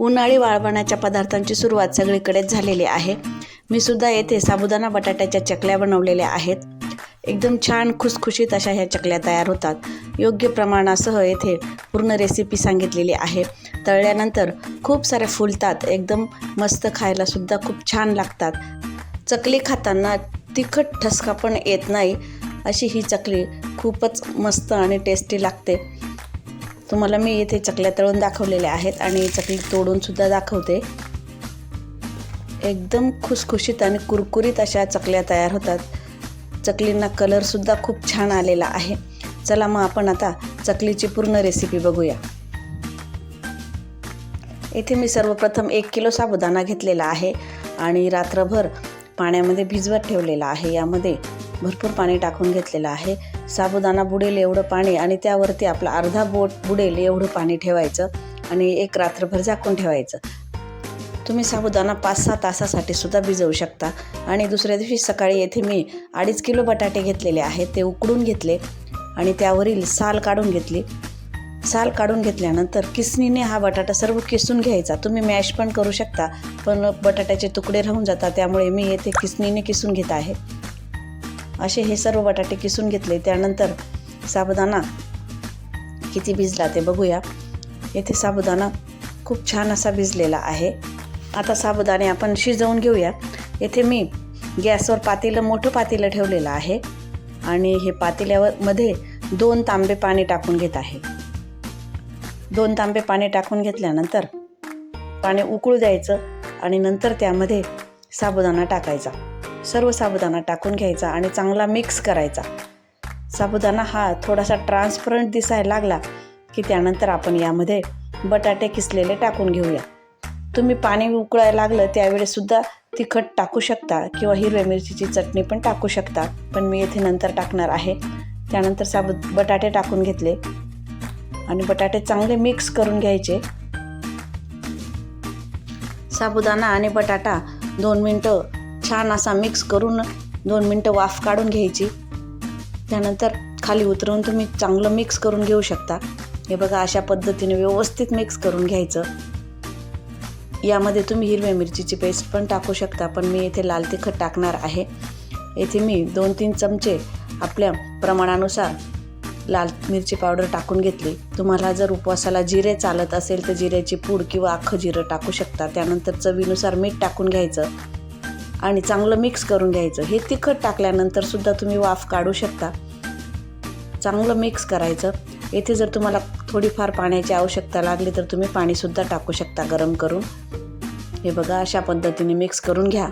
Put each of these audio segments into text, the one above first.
उन्हाळी वाळवणाच्या पदार्थांची सुरुवात सगळीकडेच झालेली आहे. मी सुद्धा येथे साबुदाणा बटाट्याच्या चकल्या बनवलेल्या आहेत. एकदम छान खुसखुशीत अशा ह्या चकल्या तयार होतात. योग्य प्रमाणासह येथे पूर्ण रेसिपी सांगितलेली आहे. तळल्यानंतर खूप साऱ्या फुलतात. एकदम मस्त खायलासुद्धा खूप छान लागतात. चकली खाताना तिखट ठसका पण येत नाही. अशी ही चकली खूपच मस्त आणि टेस्टी लागते. तुम्हाला मी इथे चकल्या तळून दाखवलेल्या आहेत आणि चकली तोडूनसुद्धा दाखवते. एकदम खुसखुशीत आणि कुरकुरीत अशा चकल्या तयार होतात. चकलींना कलरसुद्धा खूप छान आलेला आहे. चला मग आपण आता चकलीची पूर्ण रेसिपी बघूया. इथे मी सर्वप्रथम एक किलो साबुदाणा घेतलेला आहे आणि रात्रभर पाण्यामध्ये भिजवत ठेवलेला आहे. यामध्ये भरपूर पाणी टाकून घेतलेलं आहे. साबुदाणा बुडेल एवढं पाणी आणि त्यावरती आपला अर्धा बोट बुडेल एवढं पाणी ठेवायचं आणि एक रात्रभर झाकून ठेवायचं. तुम्ही साबुदाणा पाच सहा तासासाठी सुद्धा भिजवू शकता. आणि दुसऱ्या दिवशी सकाळी येथे मी अडीच किलो बटाटे घेतलेले आहेत ते उकडून घेतले आणि त्यावरील साल काढून घेतली. साल काढून घेतल्यानंतर किसनीने हा बटाटा सर्व किसून घ्यायचा. तुम्ही मॅश पण करू शकता पण बटाट्याचे तुकडे राहून जातात त्यामुळे मी येथे किसणीने किसून घेत आहे. असे हे सर्व बटाटे किसून घेतले. त्यानंतर साबुदाणा किती भिजला ते बघूया. येथे साबुदाणा खूप छान असा भिजलेला आहे. आता साबुदाणे आपण शिजवून घेऊया. येथे मी गॅसवर पातेलं मोठं पातेलं ठेवलेलं आहे. आणि हे पातेल्यावर मध्ये दोन तांबे पाणी टाकून घेत आहे. दोन तांबे पाणी टाकून घेतल्यानंतर पाणी उकळू द्यायचं आणि नंतर त्यामध्ये साबुदाणा टाकायचा. सर्व साबुदाणा टाकून घ्यायचा आणि चांगला मिक्स करायचा. साबुदाणा हा थोडासा ट्रान्सपरंट दिसायला लागला की त्यानंतर आपण यामध्ये बटाटे किसलेले टाकून घेऊया. तुम्ही पाणी उकळायला लागलं त्यावेळेसुद्धा तिखट टाकू शकता किंवा हिरव्या मिरचीची चटणी पण टाकू शकता पण मी येथे नंतर टाकणार आहे. त्यानंतर साबु बटाटे टाकून घेतले आणि बटाटे चांगले मिक्स करून घ्यायचे. साबुदाणा आणि बटाटा दोन मिनटं छान असा मिक्स करून दोन मिनटं वाफ काढून घ्यायची. त्यानंतर खाली उतरवून तुम्ही चांगलं मिक्स करून घेऊ शकता. हे बघा अशा पद्धतीने व्यवस्थित मिक्स करून घ्यायचं. यामध्ये तुम्ही हिरव्या मिरचीची पेस्ट पण टाकू शकता पण मी येथे लाल तिखट टाकणार आहे. येथे मी दोन तीन चमचे आपल्या प्रमाणानुसार लाल मिरची पावडर टाकून घेतली. तुम्हाला जर उपवासाला जिरे चालत असेल तर जिऱ्याची पूड किंवा अख्खं जिरं टाकू शकता. त्यानंतर चवीनुसार मीठ टाकून घ्यायचं. आणि चांगलं मिक्स करून घ्यायचं. हे तिखट टाकल्यानंतर सुद्धा तुम्ही वाफ काढू शकता. चांगलं मिक्स करायचं. येथे जर तुम्हाला थोडीफार पाण्याची आवश्यकता लागली तर तुम्ही पाणीसुद्धा टाकू शकता गरम करून. हे बघा अशा पद्धतीने मिक्स करून घ्या.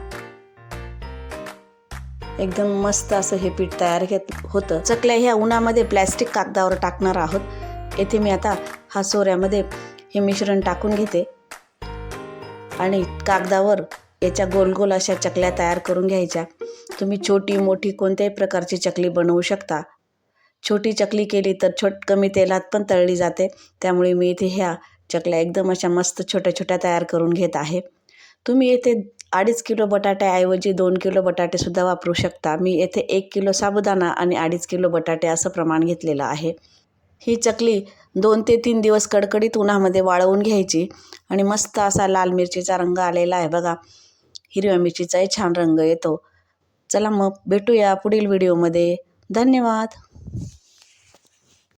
एकदम मस्त असं हे पीठ तयार घेत होतं. चकल्या ह्या उन्हामध्ये प्लॅस्टिक कागदावर टाकणार आहोत. येथे मी आता हा सोऱ्यामध्ये हे मिश्रण टाकून घेते. आणि कागदावर याच्या गोल गोल अशा चकल्या तयार करून घ्यायच्या. तुम्ही छोटी मोठी कोणत्याही प्रकारची चकली बनवू शकता. छोटी चकली केली तर छोट कमी तेलात पण तळली जाते. त्यामुळे मी इथे ह्या चकल्या एकदम अशा मस्त छोट्या छोट्या तयार करून घेत आहे. तुम्ही येथे अडीच किलो बटाट्याऐवजी दोन किलो बटाटेसुद्धा वापरू शकता. मी येथे एक किलो साबुदाणा आणि अडीच किलो बटाटे असं प्रमाण घेतलेलं आहे. ही चकली दोन ते तीन दिवस कडकडीत उन्हामध्ये वाळवून घ्यायची आणि मस्त असा लाल मिरचीचा रंग आलेला आहे बघा. हिरव्या मिरचीचाही छान रंग येतो. चला मग भेटूया पुढील व्हिडिओमध्ये धन्यवाद.